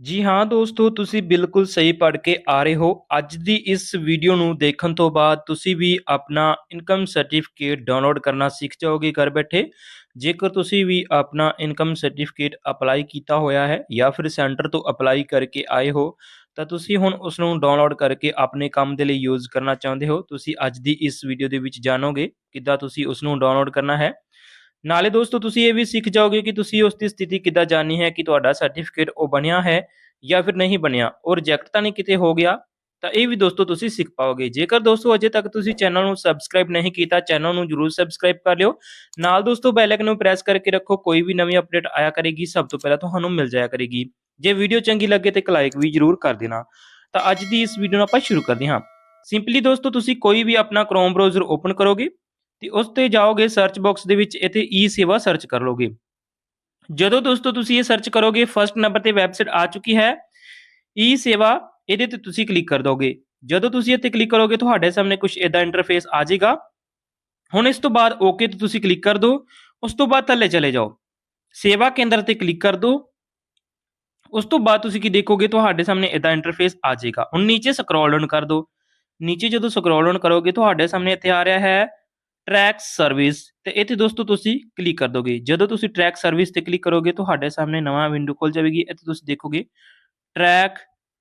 ਜੀ ਹਾਂ ਦੋਸਤੋ, ਤੁਸੀਂ ਬਿਲਕੁਲ ਸਹੀ ਪੜ੍ਹ ਕੇ ਆ ਰਹੇ ਹੋ। ਅੱਜ ਦੀ ਇਸ ਵੀਡੀਓ ਨੂੰ ਦੇਖਣ ਤੋਂ ਬਾਅਦ ਤੁਸੀਂ ਵੀ ਆਪਣਾ ਇਨਕਮ ਸਰਟੀਫਿਕੇਟ ਡਾਊਨਲੋਡ ਕਰਨਾ ਸਿੱਖ ਜਾਓਗੇ ਘਰ ਬੈਠੇ। ਜੇਕਰ ਤੁਸੀਂ ਵੀ ਆਪਣਾ ਇਨਕਮ ਸਰਟੀਫਿਕੇਟ ਅਪਲਾਈ ਕੀਤਾ ਹੋਇਆ ਹੈ ਜਾਂ ਫਿਰ ਸੈਂਟਰ ਤੋਂ ਅਪਲਾਈ ਕਰਕੇ ਆਏ ਹੋ, ਤਾਂ ਤੁਸੀਂ ਹੁਣ ਉਸ ਨੂੰ ਡਾਊਨਲੋਡ ਕਰਕੇ ਆਪਣੇ ਕੰਮ ਦੇ ਲਈ ਯੂਜ਼ ਕਰਨਾ ਚਾਹੁੰਦੇ ਹੋ। ਤੁਸੀਂ ਅੱਜ ਦੀ ਇਸ ਵੀਡੀਓ ਦੇ ਵਿੱਚ ਜਾਣੋਗੇ ਕਿੱਦਾਂ ਤੁਸੀਂ ਉਸ ਨੂੰ ਡਾਊਨਲੋਡ ਕਰਨਾ ਹੈ। ਨਾਲੇ ਦੋਸਤੋ, ਤੁਸੀਂ ਇਹ ਵੀ ਸਿੱਖ ਜਾਓਗੇ ਕਿ ਤੁਸੀਂ ਉਸ ਦੀ ਸਥਿਤੀ ਕਿੱਦਾਂ ਜਾਣਨੀ ਹੈ, ਕਿ ਤੁਹਾਡਾ ਸਰਟੀਫਿਕੇਟ ਉਹ ਬਣਿਆ ਹੈ ਜਾਂ ਫਿਰ ਨਹੀਂ ਬਣਿਆ। ਉਹ ਰਿਜੈਕਟ ਤਾਂ ਨਹੀਂ ਕਿਤੇ ਹੋ ਗਿਆ, ਤਾਂ ਇਹ ਵੀ ਦੋਸਤੋ ਤੁਸੀਂ ਸਿੱਖ ਪਾਓਗੇ। ਜੇਕਰ ਦੋਸਤੋ ਅਜੇ ਤੱਕ ਤੁਸੀਂ ਚੈਨਲ ਨੂੰ ਸਬਸਕ੍ਰਾਈਬ ਨਹੀਂ ਕੀਤਾ ਚੈਨਲ ਨੂੰ ਜਰੂਰ ਸਬਸਕ੍ਰਾਈਬ ਕਰ ਲਿਓ। ਨਾਲ ਦੋਸਤੋ ਬੈਲ ਆਈਕਨ ਨੂੰ ਪ੍ਰੈਸ ਕਰਕੇ ਰੱਖੋ, ਕੋਈ ਵੀ ਨਵੀਂ ਅਪਡੇਟ ਆਇਆ ਕਰੇਗੀ, ਸਭ ਤੋਂ ਪਹਿਲਾਂ ਤੁਹਾਨੂੰ ਮਿਲ ਜਾਇਆ ਕਰੇਗੀ। ਜੇ ਵੀਡੀਓ ਚੰਗੀ ਲੱਗੇ ਤੇ ਇੱਕ ਲਾਈਕ ਵੀ ਜਰੂਰ ਕਰ ਦੇਣਾ। ਤਾਂ ਅੱਜ ਦੀ ਇਸ ਵੀਡੀਓ ਨੂੰ ਆਪਾਂ ਸ਼ੁਰੂ ਕਰਦੇ ਹਾਂ। ਸਿੰਪਲੀ ਦੋਸਤੋ, ਤੁਸੀਂ ਕੋਈ ਵੀ ਆਪਣਾ ਕ੍ਰੋਮ ਬ੍ਰਾਊਜ਼ਰ ਓਪਨ ਕਰੋਗੇ ਤੇ ਉਸ ਤੇ ਜਾਓਗੇ ਸਰਚ ਬਾਕਸ ਦੇ ਵਿੱਚ, ਇੱਥੇ ਈ ਸੇਵਾ ਸਰਚ ਕਰ ਲੋਗੇ ਜਦੋਂ ਦੋਸਤੋ ਤੁਸੀਂ ਇਹ ਸਰਚ ਕਰੋਗੇ ਫਰਸਟ ਨੰਬਰ ਤੇ ਵੈਬਸਾਈਟ ਆ ਚੁੱਕੀ ਹੈ ਈ ਸੇਵਾ ਇਹਦੇ ਤੇ ਤੁਸੀਂ ਕਲਿੱਕ ਕਰ ਦੋਗੇ। ਜਦੋਂ ਤੁਸੀਂ ਇੱਥੇ ਕਲਿੱਕ ਕਰੋਗੇ, ਤੁਹਾਡੇ ਸਾਹਮਣੇ ਕੁਝ ਇਦਾਂ ਇੰਟਰਫੇਸ ਆ ਜਾਏਗਾ। ਹੁਣ ਇਸ ਤੋਂ ਬਾਅਦ ਓਕੇ ਤੇ ਤੁਸੀਂ ਕਲਿੱਕ ਕਰ ਦਿਓ ਉਸ ਤੋਂ ਬਾਅਦ ਥੱਲੇ ਚਲੇ ਜਾਓ। ਸੇਵਾ ਕੇਂਦਰ ਤੇ ਕਲਿੱਕ ਕਰ ਦਿਓ ਉਸ ਤੋਂ ਬਾਅਦ ਤੁਸੀਂ ਕੀ ਦੇਖੋਗੇ, ਤੁਹਾਡੇ ਸਾਹਮਣੇ ਇਦਾਂ ਇੰਟਰਫੇਸ ਆ ਜਾਏਗਾ। ਹੁਣ ਨੀਚੇ ਸਕਰੋਲ ਡਾਊਨ ਕਰ ਦਿਓ ਨੀਚੇ ਜਦੋਂ ਸਕਰੋਲ ਡਾਊਨ ਕਰੋਗੇ, ਤੁਹਾਡੇ ਸਾਹਮਣੇ ਇੱਥੇ ਆ ਰਿਹਾ ਹੈ ਟਰੈਕ ਸਰਵਿਸ ਤੇ ਇੱਥੇ ਦੋਸਤੋ ਤੁਸੀਂ ਕਲਿੱਕ ਕਰ ਦੋਗੇ। ਜਦੋਂ ਤੁਸੀਂ ਟਰੈਕ ਸਰਵਿਸ ਤੇ ਕਲਿੱਕ ਕਰੋਗੇ, ਤੁਹਾਡੇ ਸਾਹਮਣੇ ਨਵਾਂ ਵਿੰਡੋ ਖੁੱਲ ਜਾਵੇਗੀ। ਇੱਥੇ ਤੁਸੀਂ ਦੇਖੋਗੇ ਟਰੈਕ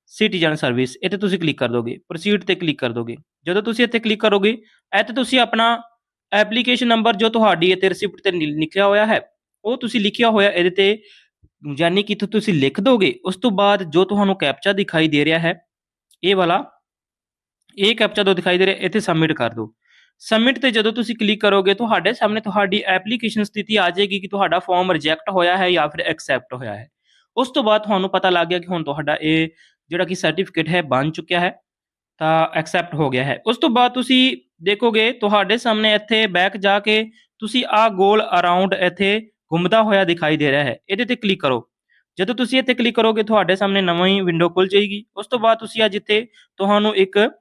ਸਿਟੀਜ਼ਨ ਸਰਵਿਸ ਇੱਥੇ ਤੁਸੀਂ ਕਲਿੱਕ ਕਰ ਦੋਗੇ ਪ੍ਰੋਸੀਡ ਤੇ ਕਲਿੱਕ ਕਰ ਦੋਗੇ। ਜਦੋਂ ਤੁਸੀਂ ਇੱਥੇ ਕਲਿੱਕ ਕਰੋਗੇ, ਇੱਥੇ ਤੁਸੀਂ ਆਪਣਾ ਐਪਲੀਕੇਸ਼ਨ ਨੰਬਰ ਜੋ ਤੁਹਾਡੀ ਇੱਥੇ ਰਿਸਿਪਟ ਤੇ ਲਿ- ਲਿਖਿਆ ਹੋਇਆ ਹੈ, ਉਹ ਤੁਸੀਂ ਲਿਖਿਆ ਹੋਇਆ ਇਹਦੇ ਤੇ, ਯਾਨੀ ਕਿ ਇੱਥੇ ਤੁਸੀਂ ਲਿਖ ਦੋਗੇ, ਉਸ ਤੋਂ ਬਾਅਦ ਜੋ ਤੁਹਾਨੂੰ ਕੈਪਚਾ ਦਿਖਾਈ ਦੇ ਰਿਹਾ ਹੈ, ਇਹ ਵਾਲਾ, ਇਹ ਕੈਪਚਾ ਦੋ ਦਿਖਾਈ ਦੇ ਰਿਹਾ, ਇੱਥੇ ਸਬਮਿਟ ਕਰ ਦਿਓ ਸਬਮਿਟ ਤੇ ਜਦੋਂ ਤੁਸੀਂ ਕਲਿੱਕ ਕਰੋਗੇ, ਤੁਹਾਡੇ ਸਾਹਮਣੇ ਤੁਹਾਡੀ ਐਪਲੀਕੇਸ਼ਨ ਸਥਿਤੀ ਆ ਜਾਏਗੀ ਕਿ ਤੁਹਾਡਾ ਫਾਰਮ ਰਿਜੈਕਟ ਹੋਇਆ ਹੈ ਜਾਂ ਫਿਰ ਐਕਸੈਪਟ ਹੋਇਆ ਹੈ। ਉਸ ਤੋਂ ਬਾਅਦ ਤੁਹਾਨੂੰ ਪਤਾ ਲੱਗ ਗਿਆ ਕਿ ਹੁਣ ਤੁਹਾਡਾ ਇਹ ਜਿਹੜਾ ਕਿ ਸਰਟੀਫਿਕੇਟ ਹੈ, ਬਣ ਚੁੱਕਿਆ ਹੈ, ਤਾਂ ਐਕਸੈਪਟ ਹੋ ਗਿਆ ਹੈ। ਉਸ ਤੋਂ ਬਾਅਦ ਤੁਸੀਂ ਦੇਖੋਗੇ, ਤੁਹਾਡੇ ਸਾਹਮਣੇ ਇੱਥੇ ਬੈਕ ਜਾ ਕੇ ਤੁਸੀਂ ਆ ਗੋਲ ਅਰਾਊਂਡ ਇੱਥੇ ਘੁੰਮਦਾ ਹੋਇਆ ਦਿਖਾਈ ਦੇ ਰਿਹਾ ਹੈ। ਇਹਦੇ ਤੇ ਕਲਿੱਕ ਕਰੋ। ਜਦੋਂ ਤੁਸੀਂ ਇੱਥੇ ਕਲਿੱਕ ਕਰੋਗੇ, ਤੁਹਾਡੇ ਸਾਹਮਣੇ ਨਵੀਂ ਵਿੰਡੋ ਖੁੱਲ ਜਾਏਗੀ। ਉਸ ਤੋਂ ਬਾਅਦ ਤੁਸੀਂ ਆ ਜਿੱਥੇ ਤੁਹਾਨੂੰ ਇੱਕ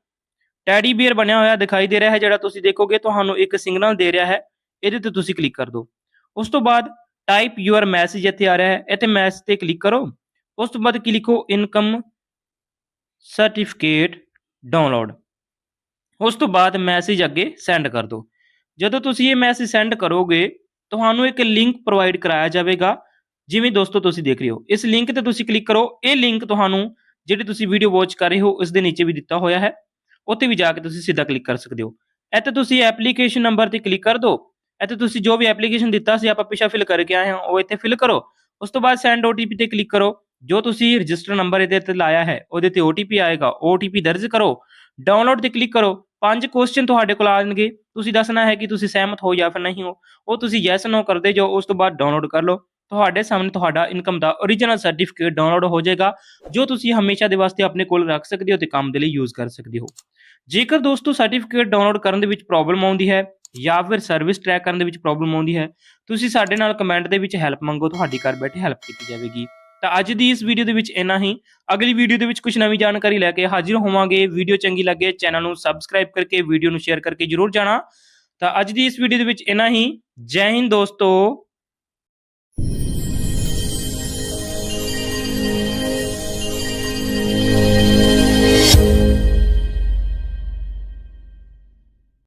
ਟੈਡੀ ਬੀਅਰ ਬਣਿਆ ਹੋਇਆ ਦਿਖਾਈ ਦੇ ਰਿਹਾ ਹੈ, ਜਿਹੜਾ ਤੁਸੀਂ ਦੇਖੋਗੇ, ਤੁਹਾਨੂੰ ਇੱਕ ਸਿਗਨਲ ਦੇ ਰਿਹਾ ਹੈ, ਇਹਦੇ ਤੇ ਤੁਸੀਂ ਕਲਿੱਕ ਕਰ ਦਿਓ ਉਸ ਤੋਂ ਬਾਅਦ ਟਾਈਪ ਯੂਅਰ ਮੈਸੇਜ ਇੱਥੇ ਆ ਰਿਹਾ ਹੈ, ਇੱਥੇ ਮੈਸੇਜ ਤੇ ਕਲਿੱਕ ਕਰੋ। ਉਸ ਤੋਂ ਬਾਅਦ ਕਲਿੱਕੋ ਇਨਕਮ ਸਰਟੀਫਿਕੇਟ ਡਾਊਨਲੋਡ ਉਸ ਤੋਂ ਬਾਅਦ ਮੈਸੇਜ ਅੱਗੇ ਸੈਂਡ ਕਰ ਦਿਓ ਜਦੋਂ ਤੁਸੀਂ ਇਹ ਮੈਸੇਜ ਸੈਂਡ ਕਰੋਗੇ, ਤੁਹਾਨੂੰ ਇੱਕ ਲਿੰਕ ਪ੍ਰੋਵਾਈਡ ਕਰਾਇਆ ਜਾਵੇਗਾ। ਜਿਵੇਂ ਦੋਸਤੋ ਤੁਸੀਂ ਦੇਖ ਰਹੇ ਹੋ, ਇਸ ਲਿੰਕ ਤੇ ਤੁਸੀਂ ਕਲਿੱਕ ਕਰੋ। ਇਹ ਲਿੰਕ ਤੁਹਾਨੂੰ ਜਿਹੜੀ ਤੁਸੀਂ ਵੀਡੀਓ ਵਾਚ ਕਰ ਰਹੇ ਹੋ ਉਸ ਦੇ ਨੀਚੇ ਵੀ ਦਿੱਤਾ ਹੋਇਆ ਹੈ। ਉੱਥੇ ਵੀ ਜਾ ਕੇ ਤੁਸੀਂ ਸਿੱਧਾ ਕਲਿੱਕ ਕਰ ਸਕਦੇ ਹੋ। ਇੱਥੇ ਤੁਸੀਂ ਐਪਲੀਕੇਸ਼ਨ ਨੰਬਰ ਤੇ ਕਲਿੱਕ ਕਰ ਦਿਓ ਇੱਥੇ ਤੁਸੀਂ ਜੋ ਵੀ ਐਪਲੀਕੇਸ਼ਨ ਦਿੱਤਾ ਸੀ ਆਪਾਂ ਪਿਛਾ ਫਿਲ ਕਰਕੇ ਆਏ ਹਾਂ, ਉਹ ਇੱਥੇ ਫਿਲ ਕਰੋ। ਉਸ ਤੋਂ ਬਾਅਦ ਸੈਂਡ OTP ਤੇ ਕਲਿੱਕ ਕਰੋ। ਜੋ ਤੁਸੀਂ ਰਜਿਸਟਰ ਨੰਬਰ ਇਹਦੇ ਤੇ ਲਾਇਆ ਹੈ, ਉਹਦੇ ਤੇ OTP ਆਏਗਾ। OTP ਦਰਜ ਕਰੋ। ਡਾਊਨਲੋਡ ਤੇ ਕਲਿੱਕ ਕਰੋ। ਪੰਜ ਕੁਐਸਚਨ ਤੁਹਾਡੇ ਕੋਲ ਆਣਗੇ ਤੁਸੀਂ ਦੱਸਣਾ ਹੈ ਕਿ ਤੁਸੀਂ ਸਹਿਮਤ ਹੋ ਜਾਂ ਫਿਰ ਨਹੀਂ ਹੋ। ਉਹ ਤੁਸੀਂ ਯੈਸ ਨੋ ਕਰਦੇ ਜਾਓ। ਉਸ ਤੋਂ ਬਾਅਦ ਡਾਊਨਲੋਡ ਕਰ ਲਓ। ਤੁਹਾਡੇ ਸਾਹਮਣੇ ਤੁਹਾਡਾ ਇਨਕਮ ਦਾ origignal ਸਰਟੀਫਿਕੇਟ ਡਾਊਨਲੋਡ ਹੋ ਜਾਏਗਾ। ਜੋ ਤੁਸੀਂ ਹਮੇਸ਼ਾ ਦੇ ਵਾਸਤੇ ਆਪਣੇ ਕੋਲ ਰੱਖ ਸਕਦੇ ਹੋ ਤੇ ਕੰਮ ਦੇ ਲਈ ਯੂਜ਼ ਕਰ ਸਕਦੇ ਹੋ। ਜੇਕਰ ਦੋਸਤੋ ਸਰਟੀਫਿਕੇਟ ਡਾਊਨਲੋਡ ਕਰਨ ਦੇ ਵਿੱਚ ਪ੍ਰੋਬਲਮ ਆਉਂਦੀ ਹੈ ਜਾਂ ਫਿਰ ਸਰਵਿਸ ਟਰੈਕ ਕਰਨ ਦੇ ਵਿੱਚ ਪ੍ਰੋਬਲਮ ਆਉਂਦੀ ਹੈ, ਤੁਸੀਂ ਸਾਡੇ ਨਾਲ ਕਮੈਂਟ ਦੇ ਵਿੱਚ ਹੈਲਪ ਮੰਗੋ, ਤੁਹਾਡੀ ਘਰ ਬੈਠੇ ਹੈਲਪ ਕੀਤੀ ਜਾਵੇਗੀ। ਤਾਂ ਅੱਜ ਦੀ ਇਸ ਵੀਡੀਓ ਦੇ ਵਿੱਚ ਇੰਨਾ ਹੀ। ਅਗਲੀ ਵੀਡੀਓ ਦੇ ਵਿੱਚ ਕੁਝ ਨਵੀਂ ਜਾਣਕਾਰੀ ਲੈ ਕੇ ਹਾਜ਼ਰ ਹੋਵਾਂਗੇ। ਵੀਡੀਓ ਚੰਗੀ ਲੱਗੇ ਚੈਨਲ ਨੂੰ ਸਬਸਕ੍ਰਾਈਬ ਕਰਕੇ ਵੀਡੀਓ ਨੂੰ ਸ਼ੇਅਰ ਕਰਕੇ ਜਰੂਰ ਜਾਣਾ। ਤਾਂ ਅੱਜ ਦੀ ਇਸ ਵੀਡੀਓ ਦੇ ਵਿੱਚ ਇੰਨਾ ਹੀ। ਜੈ ਹਿੰਦ ਦੋਸਤੋ।